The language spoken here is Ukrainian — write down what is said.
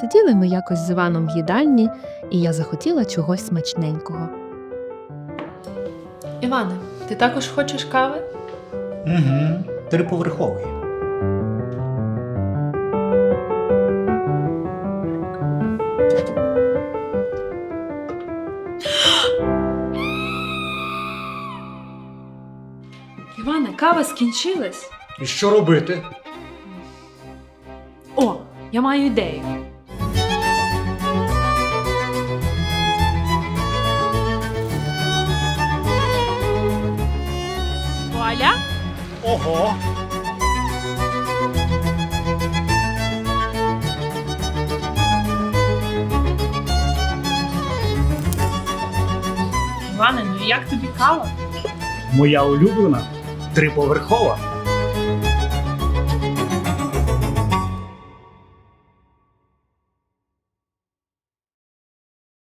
Сиділи ми якось з Іваном в їдальні, і я захотіла чогось смачненького. Іване, ти також хочеш кави? Угу. Триповерховий. Іване, кава скінчилась. І що робити? О, я маю ідею. Вуаля! Ого. Іване, ну як тобі кава? Моя улюблена триповерхова.